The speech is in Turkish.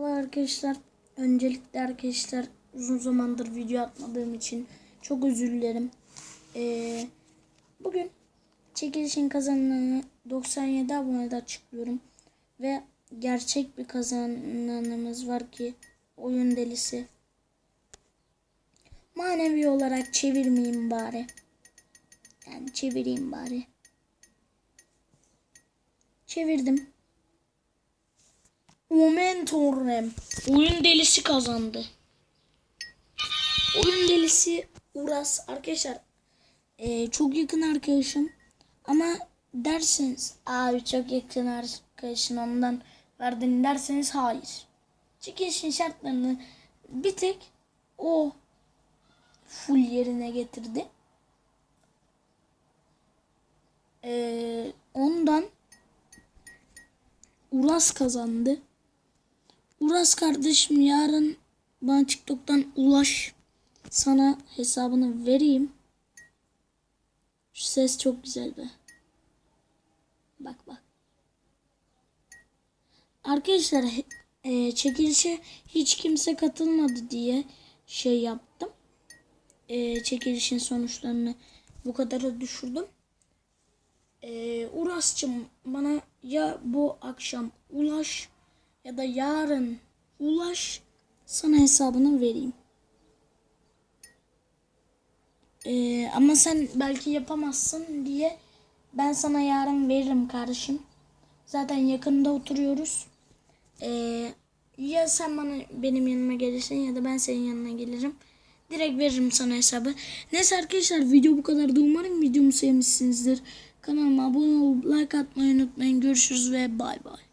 Merhaba arkadaşlar. Öncelikle arkadaşlar uzun zamandır video atmadığım için çok özür dilerim. Ee, bugün çekilişin kazananını 97 abonede açıklıyorum. Ve gerçek bir kazananımız var ki oyun delisi. Manevi olarak çevirmeyeyim bari. Yani çevireyim bari. Çevirdim. Momentum. Oyun delisi kazandı. Oyun delisi Uras. Arkadaşlar eee, çok yakın arkadaşım. Ama derseniz abi çok yakın arkadaşın ondan verdin derseniz hayır. Çekilişin şartlarını bir tek o full yerine getirdi. Eee, ondan Uras kazandı. Uras kardeşim yarın bana TikTok'tan ulaş. Sana hesabını vereyim. Şu ses çok güzel be. Bak bak. Arkadaşlar e, çekilişe hiç kimse katılmadı diye şey yaptım. E, çekilişin sonuçlarını bu kadara düşürdüm. Ee, Uras'cığım bana ya bu akşam ulaş ya da yarın ulaş sana hesabını vereyim. Ee, ama sen belki yapamazsın diye ben sana yarın veririm kardeşim. Zaten yakında oturuyoruz. Ee, ya sen bana benim yanıma gelirsin ya da ben senin yanına gelirim. Direkt veririm sana hesabı. Neyse arkadaşlar video bu kadardı. Umarım videomu sevmişsinizdir. Kanalıma abone olup like atmayı unutmayın. Görüşürüz ve bay bay.